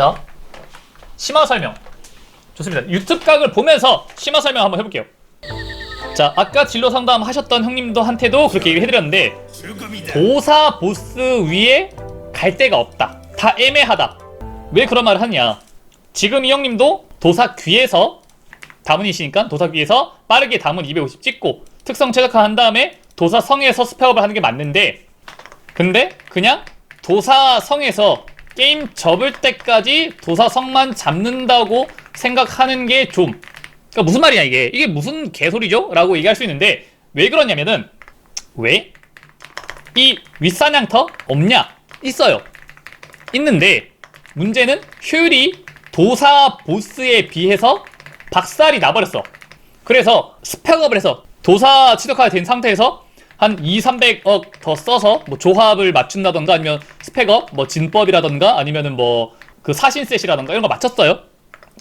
자, 심화 설명. 좋습니다. 유튜브 각을 보면서 심화 설명 한번 해볼게요. 자, 아까 진로 상담 하셨던 형님도 한테도 그렇게 얘기를 해드렸는데, 도사 보스 위에 갈 데가 없다. 다 애매하다. 왜 그런 말을 하냐? 지금 이 형님도 도사 귀에서 다문이시니까 도사 귀에서 빠르게 다문 250 찍고 특성 최적화한 다음에 도사 성에서 스펙업을 하는 게 맞는데 근데 그냥 도사 성에서 게임 접을 때까지 도사 성만 잡는다고 생각하는 게 좀 그러니까 무슨 말이냐 이게 이게 무슨 개소리죠? 라고 얘기할 수 있는데 왜 그러냐면은 왜? 이 윗사냥터 없냐? 있어요. 있는데 문제는 효율이 도사 보스에 비해서 박살이 나버렸어. 그래서 스펙업을 해서 도사 치덕화가 된 상태에서 한 2, 300억 더 써서 뭐 조합을 맞춘다던가 아니면 스펙업 뭐 진법이라던가 아니면은 뭐 그 사신셋이라던가 이런 거 맞췄어요.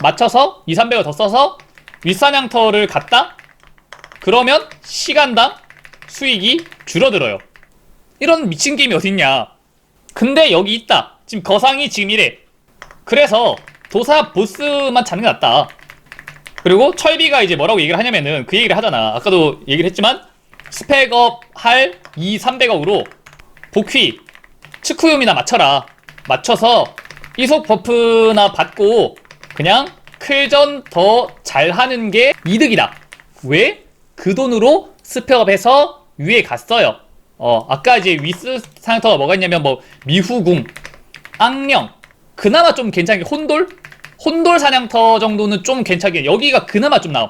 맞춰서 2, 300억 더 써서 윗사냥터를 갔다? 그러면 시간당 수익이 줄어들어요. 이런 미친 게임이 어딨냐. 근데 여기 있다. 지금 거상이 지금 이래. 그래서 도사 보스만 찾는 게 낫다. 그리고 철비가 이제 뭐라고 얘기를 하냐면은 그 얘기를 하잖아. 아까도 얘기를 했지만 스펙업 할 2, 300억으로 복휘, 츠쿠움이나 맞춰라. 맞춰서 이속 버프나 받고 그냥 클전 더 잘하는 게 이득이다. 왜? 그 돈으로 스펙업해서 위에 갔어요. 어, 아까 이제 위스 상터가 뭐가 있냐면 뭐 미후궁, 악령, 그나마 좀 괜찮게 혼돌? 혼돌 사냥터 정도는 좀 괜찮게 여기가 그나마 좀 나아.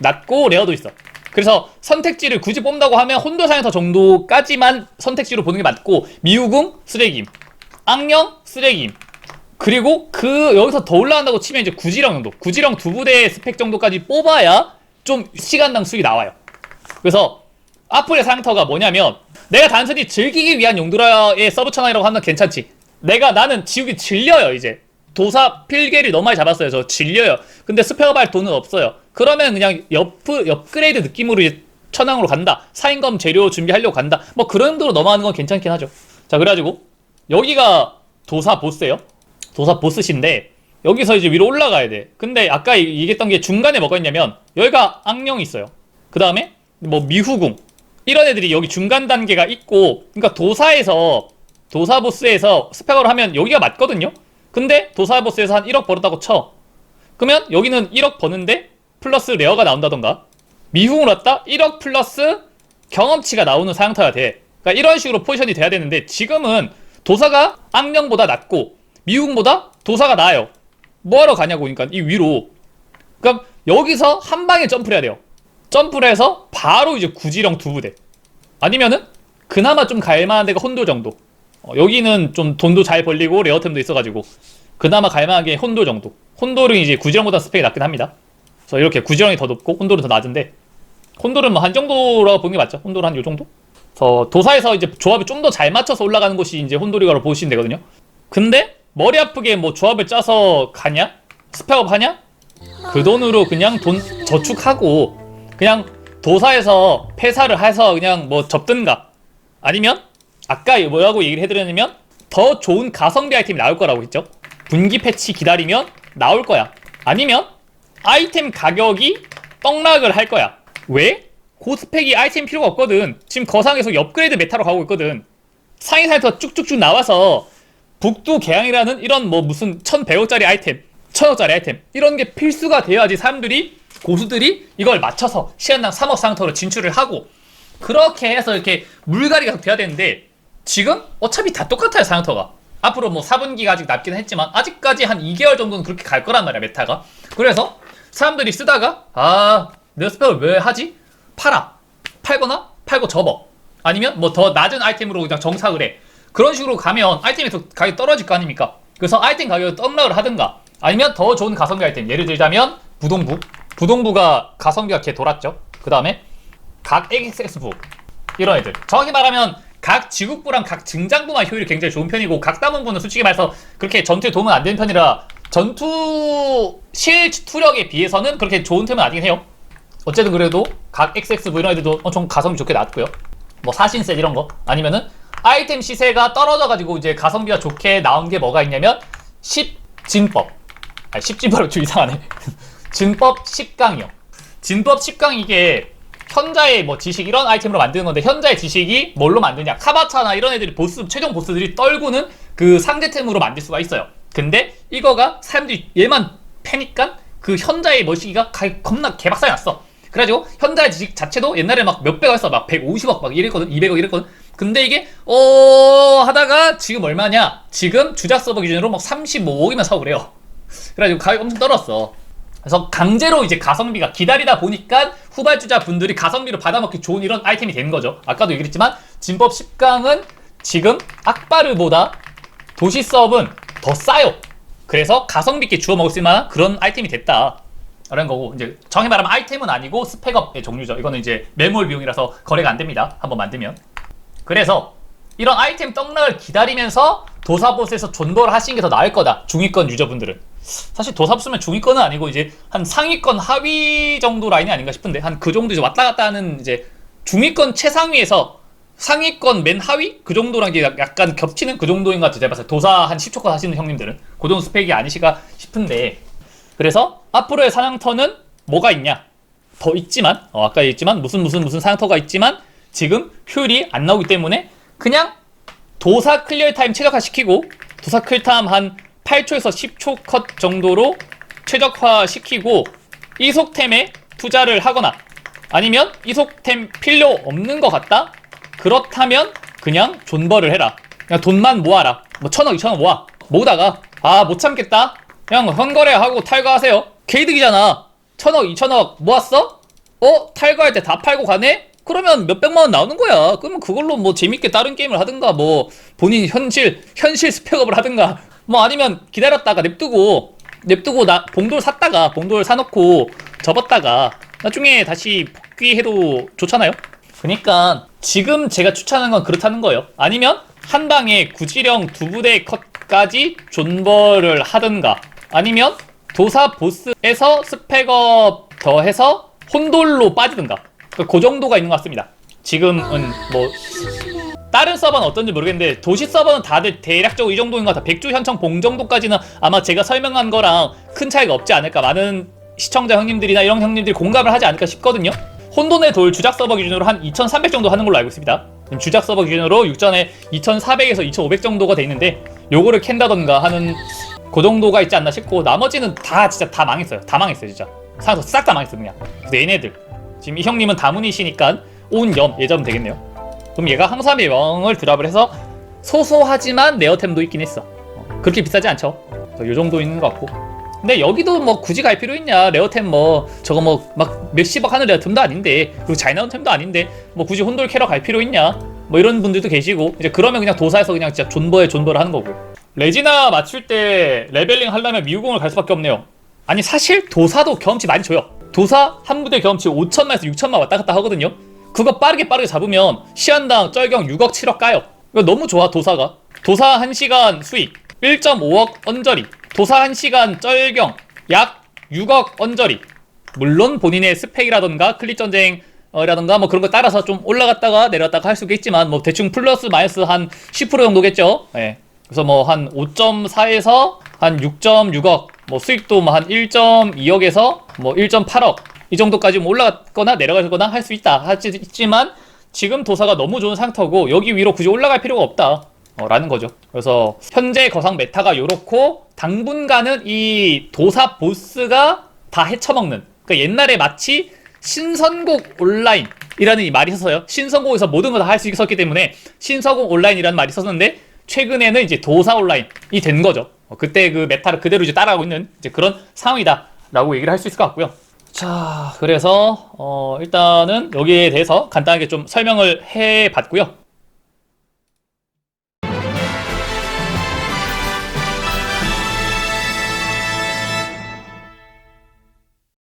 낮고 레어도 있어. 그래서 선택지를 굳이 뽑는다고 하면 사냥터 정도까지만 선택지로 보는 게 맞고 미우궁 쓰레김, 악령 쓰레김. 그리고 그 여기서 더 올라간다고 치면 이제 구지령 정도, 구지령 두 부대 스펙 정도까지 뽑아야 좀 시간당 수익이 나와요. 그래서 앞플의 사냥터가 뭐냐면 내가 단순히 즐기기 위한 용도라의 서브 천왕이라고 하면 괜찮지. 내가 나는 지우기 질려요 이제. 도사 필계를 너무 많이 잡았어요. 저 질려요. 근데 스펙업 할 돈은 없어요. 그러면 그냥 옆, 업그레이드 느낌으로 이제 천왕으로 간다. 사인검 재료 준비하려고 간다. 뭐 그런 정도로 넘어가는 건 괜찮긴 하죠. 자, 그래가지고 여기가 도사 보스예요. 도사 보스신데 여기서 이제 위로 올라가야 돼. 근데 아까 얘- 얘기했던 게 중간에 뭐가 있냐면 여기가 악령이 있어요. 그 다음에 뭐 미후궁 이런 애들이 여기 중간 단계가 있고 그러니까 도사에서 도사 보스에서 스펙을 하면 여기가 맞거든요. 근데 도사 보스에서 한 1억 벌었다고 쳐. 그러면 여기는 1억 버는데 플러스 레어가 나온다던가 미궁을 왔다 1억 플러스 경험치가 나오는 사양터야 돼. 그러니까 이런 식으로 포지션이 돼야 되는데 지금은 도사가 악령보다 낮고 미궁보다 도사가 나아요. 뭐하러 가냐고 그러니까 이 위로. 그럼 여기서 한 방에 점프를 해야 돼요. 점프를 해서 바로 이제 구지령 두 부대. 아니면은 그나마 좀 갈만한 데가 혼돌 정도. 어, 여기는 좀 돈도 잘 벌리고 레어템도 있어가지고 그나마 갈만한 게 혼돌 정도. 혼돌은 이제 구지령보다 스펙이 낮긴 합니다. 그래서 이렇게 구지령이 더 높고 혼돌은 더 낮은데 혼돌은 뭐 한 정도라고 보는 게 맞죠? 혼돌은 한요 정도? 그래서 도사에서 이제 조합을 좀더 잘 맞춰서 올라가는 곳이 이제 혼돌이라고 보시면 되거든요. 근데 머리 아프게 뭐 조합을 짜서 가냐? 스펙업 하냐? 그 돈으로 그냥 돈 저축하고 그냥 도사에서 폐사를 해서 그냥 뭐 접든가 아니면 아까 뭐라고 얘기를 해드렸냐면 더 좋은 가성비 아이템이 나올 거라고 했죠 분기 패치 기다리면 나올 거야 아니면 아이템 가격이 떡락을 할 거야. 왜? 고스펙이 아이템 필요가 없거든. 지금 거상에서 업그레이드 메타로 가고 있거든. 상위 사이트가 쭉쭉쭉 나와서 북두 개항이라는 이런 뭐 무슨 1100억짜리 아이템, 1000억짜리 아이템 이런 게 필수가 되어야지 사람들이 고수들이 이걸 맞춰서 시간당 3억 상터로 진출을 하고 그렇게 해서 이렇게 물갈이가 돼야 되는데 지금 어차피 다 똑같아요 상터가. 앞으로 뭐 4분기가 아직 남기는 했지만 아직까지 한 2개월 정도는 그렇게 갈 거란 말이야 메타가. 그래서 사람들이 쓰다가 아 내가 스펙을 왜 하지? 팔아. 팔거나 팔고 접어. 아니면 뭐 더 낮은 아이템으로 그냥 정착을 해. 그런 식으로 가면 아이템이 더 가격이 떨어질 거 아닙니까? 그래서 아이템 가격을 떡락을 하든가 아니면 더 좋은 가성비 아이템. 예를 들자면 부동부. 부동부가 가성비가 개 돌았죠. 그 다음에 각 XX부. 이런 애들. 정확히 말하면 각 지국부랑 각 증장부만 효율이 굉장히 좋은 편이고 각 다문부는 솔직히 말해서 그렇게 전투에 도움은 안 되는 편이라 전투 실 투력에 비해서는 그렇게 좋은 템은 아니긴 해요 어쨌든 그래도 각 XX부 이런 애들도 엄청 가성비 좋게 나왔고요 뭐 사신셋 이런 거 아니면은 아이템 시세가 떨어져가지고 이제 가성비가 좋게 나온 게 뭐가 있냐면 10 진법. 아니, 10진법은 좀 이상하네. 진법 10강이요. 진법 10강 이게 현자의 뭐 지식 이런 아이템으로 만드는 건데 현자의 지식이 뭘로 만드냐 카바차나 이런 애들이 보스 최종 보스들이 떨구는 그 상대템으로 만들 수가 있어요 근데 이거가 사람들이 얘만 패니까 그 현자의 머시기가 가- 겁나 개박살이 났어. 그래가지고 현자의 지식 자체도 옛날에 막 몇백 했어. 막 150억 막 이랬거든 200억 이랬거든. 근데 이게 어 하다가 지금 얼마냐? 지금 주작 서버 기준으로 막 35억이면 사고 그래요. 그래가지고 가격이 엄청 떨어졌어. 그래서 강제로 이제 가성비가 기다리다 보니까 후발주자 분들이 가성비를 받아먹기 좋은 이런 아이템이 되는 거죠. 아까도 얘기했지만 진법 10강은 지금 악바르보다 도시 서브는 더 싸요. 그래서 가성비 있게 주워 먹을 수 있는 그런 아이템이 됐다. 라는 거고 이제 정확히 말하면 아이템은 아니고 스펙업의 종류죠. 이거는 이제 매몰 비용이라서 거래가 안 됩니다. 한번 만들면. 그래서 이런 아이템 떡락을 기다리면서 도사보스에서 존버를 하시는 게 더 나을 거다. 중위권 유저분들은. 사실 도사보스면 중위권은 아니고 이제 한 상위권 하위 정도 라인이 아닌가 싶은데 한 그 정도 이제 왔다 갔다 하는 이제 중위권 최상위에서 상위권 맨 하위 그 정도랑 이제 약- 약간 겹치는 그 정도인 것 같아요. 제가 봤을 때 도사 한 10초컷 하시는 형님들은 그 정도 스펙이 아니시가 싶은데 그래서 앞으로의 사냥터는 뭐가 있냐? 더 있지만 어, 아까 얘기했지만 무슨 무슨 무슨 사냥터가 있지만 지금 효율이 안 나오기 때문에 그냥 도사 클리어 타임 최적화 시키고 도사 클리어 타임 한 8초에서 10초 컷 정도로 최적화 시키고 이속템에 투자를 하거나 아니면 이속템 필요 없는 것 같다? 그렇다면 그냥 존버를 해라. 그냥 돈만 모아라. 뭐 천억, 이천억 모아. 모으다가 아 못 참겠다. 그냥 헌거래하고 탈거하세요. 개이득이잖아. 천억, 이천억 모았어? 어? 탈거할 때 다 팔고 가네? 그러면 몇백만 원 나오는 거야. 그러면 그걸로 뭐 재밌게 다른 게임을 하든가 뭐 본인 현실 현실 스펙업을 하든가 뭐 아니면 기다렸다가 냅두고 냅두고 나 봉돌 샀다가 봉돌 사놓고 접었다가 나중에 다시 복귀해도 좋잖아요. 그러니까 지금 제가 추천하는 건 그렇다는 거예요. 아니면 한 방에 구지령 두 부대 컷 까지 존버를 하든가 아니면 도사 보스에서 스펙업 더해서 혼돌로 빠지든가 그- 그 정도가 있는 것 같습니다. 지금은 뭐 다른 서버는 어떤지 모르겠는데 도시 서버는 다들 대략적으로 이 정도인 것 같아. 백주 현청 봉 정도까지는 아마 제가 설명한 거랑 큰 차이가 없지 않을까. 많은 시청자 형님들이나 이런 형님들이 공감을 하지 않을까 싶거든요. 혼돈의 돌 주작 서버 기준으로 한 2,300 정도 하는 걸로 알고 있습니다. 주작 서버 기준으로 육전에 2,400에서 2,500 정도가 돼 있는데 요거를 캔다던가 하는 그 정도가 있지 않나 싶고 나머지는 다 진짜 다 망했어요. 다 망했어요, 진짜. 사서 싹 다 망했어 그냥. 얘네들 지금 이 형님은 다문이시니까 온염 예점 되겠네요. 그럼 얘가 항삼의 명을 드랍을 해서 소소하지만 레어템도 있긴 했어. 어, 그렇게 비싸지 않죠. 이 정도 있는 것 같고. 근데 여기도 뭐 굳이 갈 필요 있냐? 레어템 뭐 저거 뭐 막 몇십억 하는 레어템도 아닌데 그리고 잘 나온 템도 아닌데 뭐 굳이 혼돌 캐러 갈 필요 있냐? 뭐 이런 분들도 계시고 이제 그러면 그냥 도사에서 그냥 진짜 존버에 존버를 하는 거고. 레지나 맞출 때 레벨링 하려면 미우공을 갈 수밖에 없네요. 아니 사실 도사도 경험치 많이 줘요. 도사 한 부대 경험치 5천만에서 6천만 왔다 갔다 하거든요. 그거 빠르게 빠르게 잡으면 시한당 쩔경 6억 7억 까요. 이거 너무 좋아 도사가. 도사 1시간 수익 1.5억 언저리. 도사 1시간 쩔경 약 6억 언저리. 물론 본인의 스펙이라던가 클릭 전쟁 이라던가 뭐 그런 거 따라서 좀 올라갔다가 내렸다가 할 수가 있지만 뭐 대충 플러스 마이너스 한 10% 정도겠죠. 예. 그래서 뭐 한 5.4에서 한 6.6억 뭐 수익도 뭐 한 1.2억에서 뭐 1.8억 이 정도까지 뭐 올라갔거나 내려가거나 할 수 있다 하지 있지만 지금 도사가 너무 좋은 상태고 여기 위로 굳이 올라갈 필요가 없다 어, 라는 거죠 그래서 현재 거상 메타가 요렇고 당분간은 이 도사 보스가 다 헤쳐먹는 그러니까 옛날에 마치 신선곡 온라인이라는 이 말이 있었어요 신선곡에서 모든 걸 다 할 수 있었기 때문에 신선곡 온라인이라는 말이 있었는데 최근에는 이제 도사 온라인이 된 거죠. 어, 그때 그 메타를 그대로 이제 따라가고 있는 이제 그런 상황이다라고 얘기를 할 수 있을 것 같고요. 자, 그래서 어, 일단은 여기에 대해서 간단하게 좀 설명을 해 봤고요.